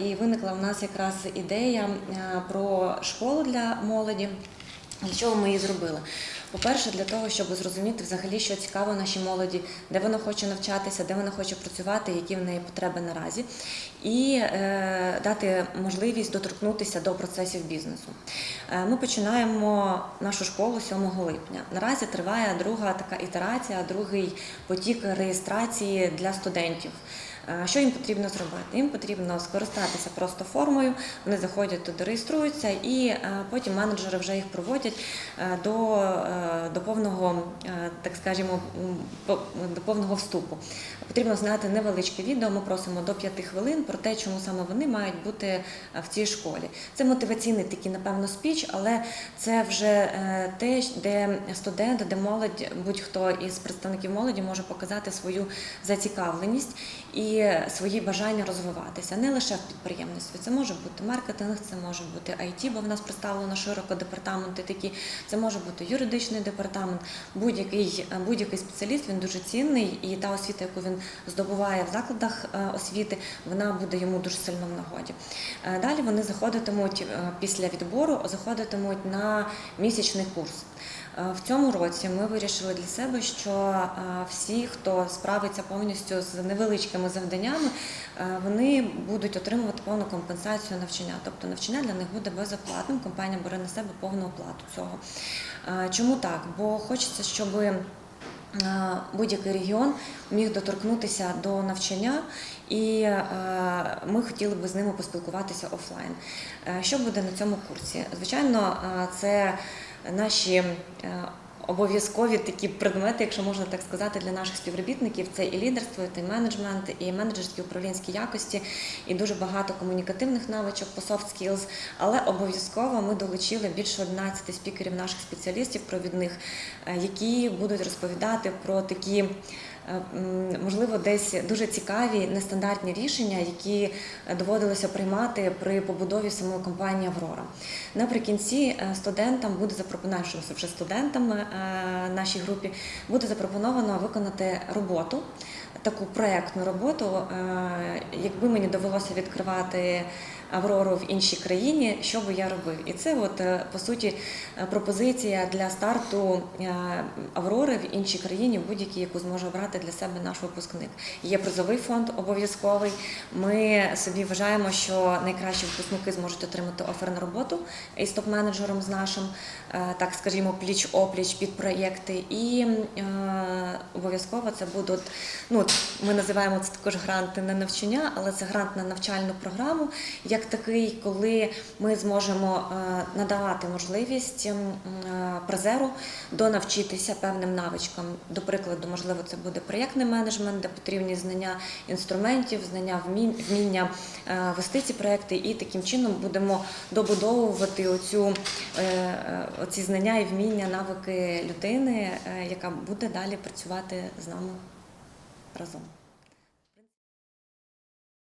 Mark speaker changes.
Speaker 1: І виникла у нас якраз ідея е, про школу для молоді. Для чого ми її зробили? По-перше, для того, щоб зрозуміти взагалі, що цікаво нашій молоді, де вона хоче навчатися, де вона хоче працювати, які в неї потреби наразі, і е, дати можливість доторкнутися до процесів бізнесу. Е, ми починаємо нашу школу 7 липня. Наразі триває друга така ітерація, другий потік реєстрації для студентів. Е, Що їм потрібно зробити? Їм потрібно скористатися просто формою. Вони заходять туди, реєструються, і е, потім менеджери вже їх проводять е, до, до повного, так скажімо, до повного вступу. Потрібно знати невеличке відео. Ми просимо до 5 хвилин про те, чому саме вони мають бути в цій школі. Це мотиваційний такий, напевно, спіч, але це вже те, де студент, де молодь, будь-хто із представників молоді може показати свою зацікавленість і свої бажання розвиватися не лише в підприємництві. Це може бути маркетинг, це може бути IT, бо в нас представлено широко департаменти такі. Це може бути юридичний департамент. Будь-який будь-який спеціаліст він дуже цінний, і та освіта, яку він здобуває в закладах е, освіти, вона буде йому дуже сильно в нагоді. Е, Далі вони заходитимуть е, після відбору, заходитимуть на місячний курс. Е, В цьому році ми вирішили для себе, що е, всі, хто справиться повністю з невеличкими завданнями, е, вони будуть отримувати повну компенсацію навчання. Тобто навчання для них буде безоплатним. Компанія бере на себе повну оплату цього. Е, Чому так? Бо хочеться, щоб е, будь-який регіон міг доторкнутися до навчання, і ми хотіли би з ними поспілкуватися офлайн. Що буде на цьому курсі? Звичайно, це наші обов'язкові такі предмети, якщо можна так сказати, для наших співробітників. Це і лідерство, і менеджмент, і менеджерські управлінські якості, і дуже багато комунікативних навичок по soft skills. Але обов'язково ми долучили більше 11 спікерів наших спеціалістів провідних, е, які будуть розповідати про такі. Е, Можливо, десь дуже цікаві нестандартні рішення, які доводилося приймати при побудові самої компанії Аврора. Наприкінці е, студентам буде запропоновано, що вже студентам е, нашій групі буде запропоновано виконати роботу, таку проєктну роботу. Якби мені довелося відкривати Аврору в іншій країні, що би я робив? І це, от по суті, пропозиція для старту Аврори в іншій країні, будь-якій, яку зможе обрати для себе наш випускник. Є призовий фонд обов'язковий. Ми собі вважаємо, що найкращі випускники зможуть отримати офер на роботу із топ-менеджером з нашим, е, так скажімо, пліч-опліч під проєкти. І е, обов'язково це будуть, ну ми називаємо це також гранти на навчання, але це грант на навчальну програму, як такий, коли ми зможемо е, надавати можливість е, призеру донавчитися певним навичкам. До прикладу, можливо, це буде проєктний менеджмент, де потрібні знання інструментів, знання вміння е, вести ці проекти, і таким чином будемо добудовувати оцю, е, е, оці знання і вміння, навики людини, яка буде далі працювати з нами разом.